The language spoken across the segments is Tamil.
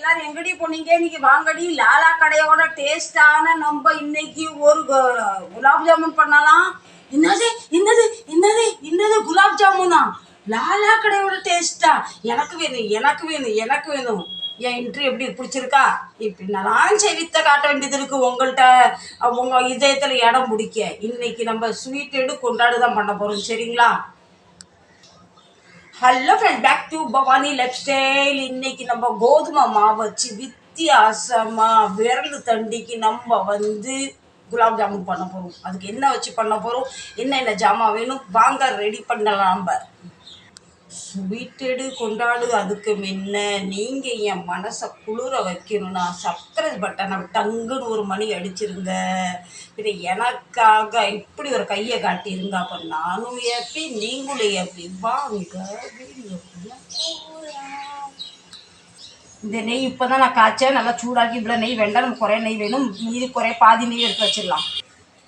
எல்லாரும் எங்கடி போனீங்க? இன்னைக்கு வாங்கடி. லாலா கடையோட டேஸ்டான நம்ம இன்னைக்கு ஒரு குலாப் ஜாமுன் பண்ணலாம். என்னது? என்னது? என்னது? என்னது குலாப் ஜாமுனா? லாலா கடையோட டேஸ்டா? எனக்கு வேணும் எனக்கு வேணும் எனக்கு வேணும். என் இன்ட்ரி எப்படி பிடிச்சிருக்கா? இப்படி நான் செவித்த காட்ட வேண்டியது இருக்கு உங்கள்கிட்ட உங்க இதயத்துல இடம் பிடிக்க. இன்னைக்கு நம்ம ஸ்வீட் எடு கொண்டாடு தான் பண்ண போறோம். சரிங்களா? Hello friend back to Bhavani lifestyle இன்னைக்கு நம்ம கோதுமை மாவு வச்சு வித்தியாசமாக விரல் தண்டிக்கு நம்ம வந்து குலாப் ஜாமுன் பண்ண போகிறோம் அதுக்கு என்ன வச்சு பண்ண போகிறோம் என்னென்ன ஜாமான் வேணும்? வாங்க ரெடி பண்ணலாம் நம்ம வீட்டெடு கொண்டாடு அதுக்கு முன்ன நீங்கள் என் மனசை குளிர வைக்கணும்னா சப்ஸ்கிரைப் பட்டனை டங்குன்னு ஒரு மணி அடிச்சிருங்க. இது எனக்காக இப்படி ஒரு கையை காட்டியிருங்க. அப்போ நானும் ஏப்பி நீங்களும் ஏப்பி. வாங்க இந்த நெய் இப்போ தான் நான் காய்ச்சேன். நல்லா சூடாக்கி இவ்வளோ நெய் வேண்டாம். நம்ம குறைய நெய் வேணும். மீதி குறைய பாதி நெய் எடுத்து வச்சிடலாம்.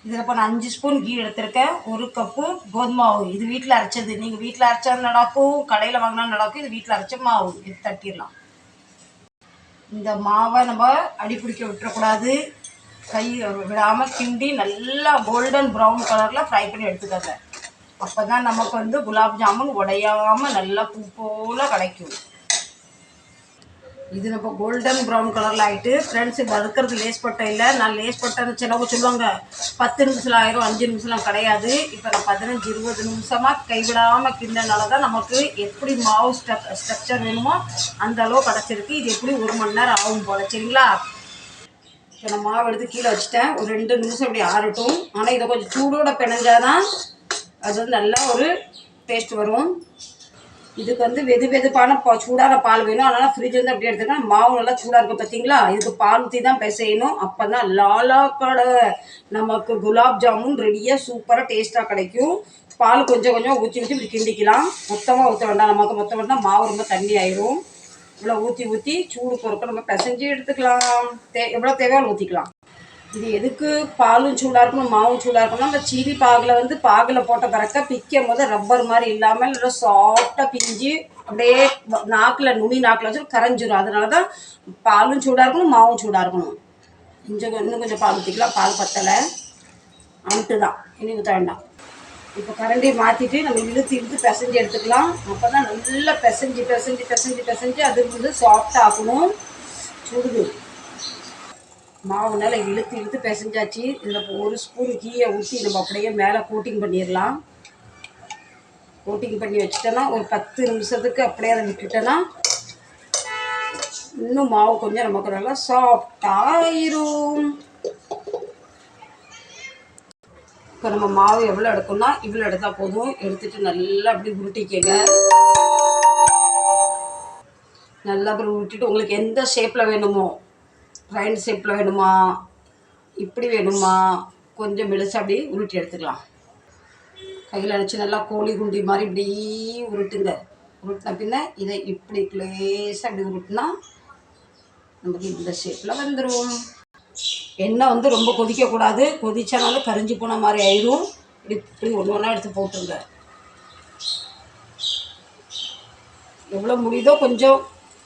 இதில் இப்போ நான் அஞ்சு ஸ்பூன் கீ எடுத்திருக்கேன் ஒரு கப்பு கோதுமை மாவு இது வீட்டில் அரைச்சது. நீங்கள் வீட்டில் அரைச்சா நடக்கும் கடையில் வாங்கினா நடக்கும் இது வீட்டில் அரைச்ச மாவு. இது தட்டிடலாம். இந்த மாவை நம்ம அடி பிடிக்க விட்டுறக்கூடாது. கை விடாமல் கிண்டி நல்லா கோல்டன் ப்ரௌன் கலரில் ஃப்ரை பண்ணி எடுத்துக்கோங்க. அப்போ தான் நமக்கு வந்து குலாப் ஜாமுன் உடையாமல் நல்லா பூ போல் கிடைக்கும். இது நம்ம கோல்டன் ப்ரௌன் கலரில் ஆகிட்டு ஃப்ரெண்ட்ஸ் வறுக்கிறது லேஸ் பட்டை இல்லை. நான் லேஸ் பட்டைன்னு சிலவங்க சொல்லுவாங்க பத்து நிமிஷம் ஆயிரும் அஞ்சு நிமிஷம்லாம் கிடையாது. இப்போ நான் பதினஞ்சு இருபது நிமிஷமாக கைவிடாமல் கிண்டனால தான் நமக்கு எப்படி மாவு ஸ்ட்ரக் ஸ்ட்ரக்சர் வேணுமோ அந்த அளவு கிடச்சிருக்கு. இது எப்படி ஒரு மணி நேரம் ஆகும் போல சரிங்களா? இப்போ நான் மாவு எடுத்து கீழே வச்சுட்டேன். ஒரு ரெண்டு நிமிஷம் இப்படி ஆறட்டும். ஆனால் இதை கொஞ்சம் சூடோட பிணைஞ்சாதான் அது வந்து நல்லா ஒரு டேஸ்ட் வரும். இதுக்கு வந்து வெது வெதுப்பான பா சூடான பால் வேணும். அதனால் ஃப்ரிட்ஜ் வந்து அப்படியே எடுத்துக்கலாம் மாவு நல்லா சூடாக இருக்கும் பார்த்தீங்களா இதுக்கு பால் ஊற்றி தான் பிசையணும் அப்போ தான் லாலா கடை. நமக்கு குலாப் ஜாமுன் ரெடியாக சூப்பராக டேஸ்ட்டாக கிடைக்கும். பால் கொஞ்சம் கொஞ்சம் ஊற்றி ஊற்றி இப்படி கிண்டிக்கலாம். மொத்தமாக ஊற்ற வேண்டாம். நமக்கு மொத்தம் வேண்டாம் மாவு ரொம்ப தண்ணி ஆயிரும். இவ்வளோ ஊற்றி ஊற்றி சூடு பொறுக்க நம்ம பிசைஞ்சு எடுத்துக்கலாம். தே எவ்வளோ தேவையோ ஊற்றிக்கலாம் இது எதுக்கு? பாலும் சூடாக இருக்கணும் மாவும் சூடாக இருக்கணும் நம்ம சீனி பாகில் வந்து பாகில் போட்ட பிறக்க பிக்கும் போது ரப்பர் மாதிரி இல்லாமல் நல்லா சாஃப்டாக பிஞ்சு அப்படியே நாக்கில் நுனி நாக்கில் வச்சு கரைஞ்சிரும். அதனால தான் பாலும் சூடாக இருக்கணும் மாவும் சூடாக இருக்கணும். கொஞ்சம் இன்னும் கொஞ்சம் பால் ஊற்றிக்கலாம் பால் பத்தலை. அமுட்டு தான் இனி ஊற்ற வேண்டாம். இப்போ கரண்டியை மாற்றிட்டு நம்ம இழுத்து இழுத்து பிசைஞ்சு எடுத்துக்கலாம். அப்போ தான் நல்லா பிசைஞ்சு பிசைஞ்சு பிசைஞ்சு பிசைஞ்சு அது வந்து சாஃப்டாக ஆகணும். சுடுது மாவுனால் இழுத்து இழுத்து பிசைஞ்சாச்சு. இதில் ஒரு ஸ்பூன் கீயை ஊற்றி நம்ம அப்படியே மேலே கோட்டிங் பண்ணிடலாம். கோட்டிங் பண்ணி வச்சுட்டோன்னா ஒரு பத்து நிமிஷத்துக்கு அப்படியே அதை விட்டுட்டோன்னா இன்னும் மாவு கொஞ்சம் நமக்கு நல்லா சாஃப்டாயிரும் இப்போ நம்ம மாவு எவ்வளோ எடுக்கணும்னா இவ்வளோ எடுத்தால் போதும். எடுத்துட்டு நல்லா அப்படி உருட்டிக்கங்க. நல்லா அப்புறம் உருட்டிட்டு உங்களுக்கு எந்த ஷேப்பில் வேணுமோ ரைண்ட் ஷேப்பில் வேணுமா? இப்படி வேணுமா? கொஞ்சம் மெலிசா அப்படி உருட்டி எடுத்துக்கலாம். கையில் அடிச்சு நல்லா கோழி குண்டி மாதிரி இப்படி உருட்டுங்க. உருட்டின பின்ன இதை இப்படி லேசாக அப்படி உருட்டினா நமக்கு இந்த ஷேப்பில் வந்துடும் எண்ணெய் வந்து ரொம்ப கொதிக்கக்கூடாது கொதிச்சானாலும் கரிஞ்சு போன மாதிரி ஆயிரும். இப்படி இப்படி ஒன்று ஒன்றா எடுத்து போட்டுருங்க. எவ்வளோ முடியுதோ கொஞ்சம்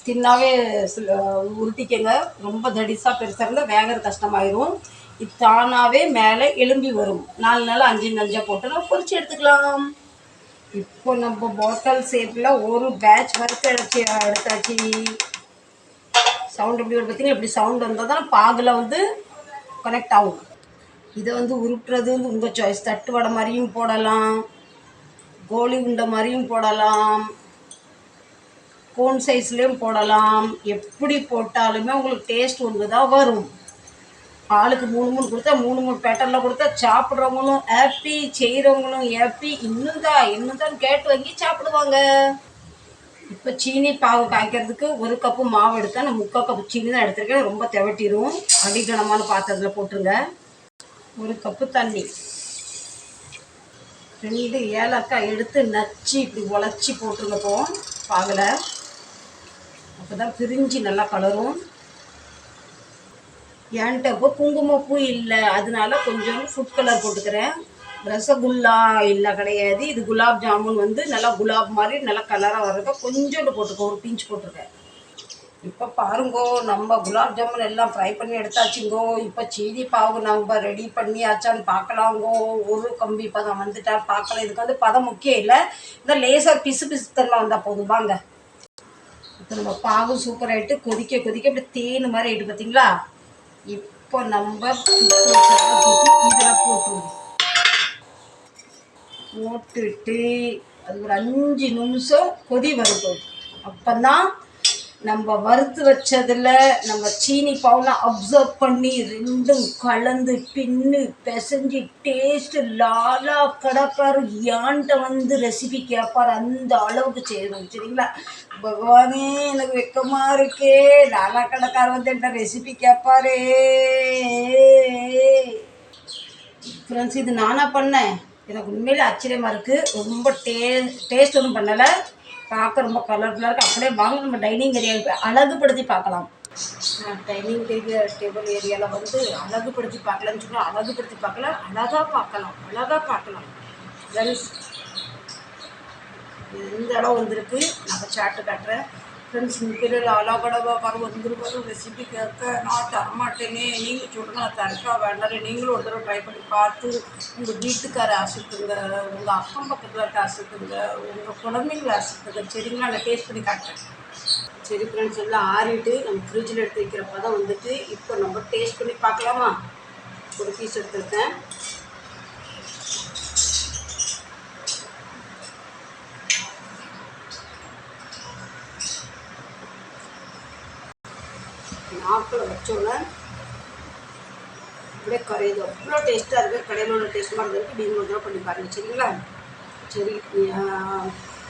தின்னாவே சில- உருட்டிக்கங்க. ரொம்ப தடிசாக பெருசாக இருந்தால் வேகிறது கஷ்டமாயிரும். இது தானாகவே மேலே எலும்பி வரும். நாலு நாள் அஞ்சு நஞ்சா போட்டு நம்ம பொறிச்சு எடுத்துக்கலாம். இப்போ நம்ம பாட்டல் ஷேப்பில் ஒரு பேட்ச் வரைக்கும் எடுத்து எடுத்தாச்சு. சவுண்ட் எப்படி வரும் பார்த்தீங்கன்னா இப்படி சவுண்ட் வந்தால் தான் பாகில் வந்து கனெக்ட் ஆகும். இதை வந்து உருட்டுறது வந்து உங்கள் சாய்ஸ் தட்டு வடை மாதிரியும் போடலாம். கோலி உண்டை மாதிரியும் போடலாம். கோன் சைஸ்லேயும் போடலாம். எப்படி போட்டாலுமே உங்களுக்கு டேஸ்ட் ஒன்று தான் வரும். ஆளுக்கு மூணு மூணு கொடுத்தா மூணு மூணு பேட்டர்னில் கொடுத்தா சாப்பிட்றவங்களும் ஹாப்பி செய்கிறவங்களும் ஹாப்பி இன்னும் தான் இன்னும் தான் கேட்டு வாங்கி சாப்பிடுவாங்க. இப்போ சீனி பாவு காய்க்கிறதுக்கு ஒரு கப்பு மாவு எடுத்தா நான் முக்கால் கப்பு சீனி தான் எடுத்திருக்கேன். ரொம்ப திவட்டிரும். அடிகனமான பாத்திரத்தில் போட்டுருங்க. ஒரு கப்பு தண்ணி. ரெண்டு ஏலக்காய் எடுத்து நச்சு இப்படி உழைச்சி போட்டுருங்க இப்போ அப்போ தான் பிரிஞ்சு நல்லா கலரும். என்கிட்ட இப்போ குங்குமப்பூ இல்லை அதனால கொஞ்சம் ஃபுட் கலர் போட்டுக்கிறேன். ரசகுல்லா இல்லை கிடையாது. இது குலாப் ஜாமுன் வந்து நல்லா குலாப் மாதிரி நல்லா கலராக வர்றத கொஞ்சோண்டு போட்டுக்கோ ஒரு பிஞ்ச் போட்டிருக்கேன். இப்போ பாருங்கோ நம்ம குலாப் ஜாமுன் எல்லாம் ஃப்ரை பண்ணி எடுத்தாச்சுங்கோ. இப்போ சீனி பாவு நம்ம ரெடி பண்ணியாச்சான்னு பார்க்கலாங்கோ ஒரு கம்பி பதம் வந்துட்டா பார்க்கலாம் இதுக்கு வந்து பதம் முக்கியம் இல்லை. இந்த லேசர் பிசு பிசு தன்மை வந்தால் போதும். வாங்க. நம்ம பாகும் சூப்பர் ஆகிட்டு கொதிக்க கொதிக்க அப்படி தேன் மாதிரி ஆகிட்டு பார்த்தீங்களா இப்போ நம்ம இதில் போட்டுருவோம். போட்டுட்டு அது ஒரு அஞ்சு நிமிஷம் கொதி வருது அப்போ தான் நம்ம வறுத்து வச்சதில் நம்ம சீனி பாவெலாம் அப்சர்வ் பண்ணி ரெண்டும் கலந்து பின்னு பிசைஞ்சு டேஸ்ட்டு லாலா கடப்பார். ஏன்ட்ட வந்து ரெசிபி கேட்பார் அந்த அளவுக்கு செய்யணும் சரிங்களா? பகவானே எனக்கு வெக்கமாக இருக்கே. லாலா கடைக்கார் வந்து என்கிட்ட ரெசிபி கேட்பாரே ஃப்ரெண்ட்ஸ் இது நானாக பண்ணேன். எனக்கு உண்மையில் ஆச்சரியமாக இருக்குது ரொம்ப டே டேஸ்ட் ஒன்றும் பண்ணலை. பார்க்க ரொம்ப கலர்ஃபுல்லாக இருக்குது அப்படியே வாங்க நம்ம டைனிங் ஏரியா அழகுபடுத்தி பார்க்கலாம். டைனிங் டேபிள் டேபிள் ஏரியாவில் வந்து அழகுபடுத்தி பார்க்கலான்னு சொன்னால் அழகுபடுத்தி பார்க்கலாம். அழகாக பார்க்கலாம். அழகாக பார்க்கலாம். ஃப்ரெண்ட்ஸ் இந்த இடம் வந்திருக்கு. நம்ம சாட்டு காட்டுறேன். ஃப்ரெண்ட்ஸ் இந்த பேரில் அழகடவா கரு வந்துருவாரு ரெசிபி கேட்க நான் தரமாட்டேனே. நீங்கள் சொல்லுங்க நான் தரக்கா வேண்டாம் நீங்களும் ஒரு தடவை ட்ரை பண்ணி பார்த்து உங்கள் வீட்டுக்கார அசுத்துங்க உங்கள் அக்கம் பக்கத்தில் இருக்க அசத்துங்க உங்கள் குழந்தைங்கள அசுத்துங்க சரிங்களா நான் டேஸ்ட் பண்ணி காட்டுறேன். சரி ஃப்ரெண்ட்ஸ் எல்லாம் ஆறிட்டு நம்ம ஃப்ரிட்ஜில் எடுத்து வைக்கிறப்ப தான் வந்துட்டு இப்போ நம்ம டேஸ்ட் பண்ணி பார்க்கலாமா? ஒரு பீஸ் எடுத்துருக்கேன் நாக்கில் வச்சோன்னே அப்படியே கரையுது. அவ்வளோ டேஸ்ட்டாக இருக்குது கடையில் உள்ள டேஸ்ட் மாதிரி இருக்குது நீங்கள் ஒரு தடவை பண்ணி பாருங்க. சரிங்களா? சரி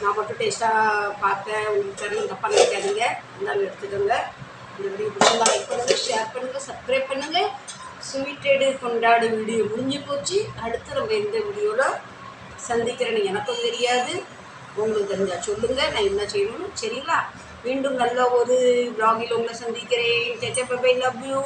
நான் மட்டும் டேஸ்ட்டாக பார்த்தேன். உங்களுக்கு தெரியல தப்பாக நினைக்காதீங்க இருந்தாலும் எடுத்துக்கோங்க. இந்த வீடியோ பிடிச்சிருந்தா லைக் பண்ணுங்கள் ஷேர் பண்ணுங்கள் சப்ஸ்கிரைப் பண்ணுங்கள் ஸ்வீட்டடு கொண்டாடி வீடியோ முடிஞ்சு போச்சு. அடுத்து நம்ம எந்த வீடியோவில் சந்திக்கிறேன்னு எனக்கும் தெரியாது. உங்களுக்கு தெரிஞ்சால் சொல்லுங்கள் நான் என்ன செய்யணும்னு. சரிங்களா? மீண்டும் நல்ல ஒரு vlog-இல் உங்களை சந்திக்கிறேன் லவ் யூ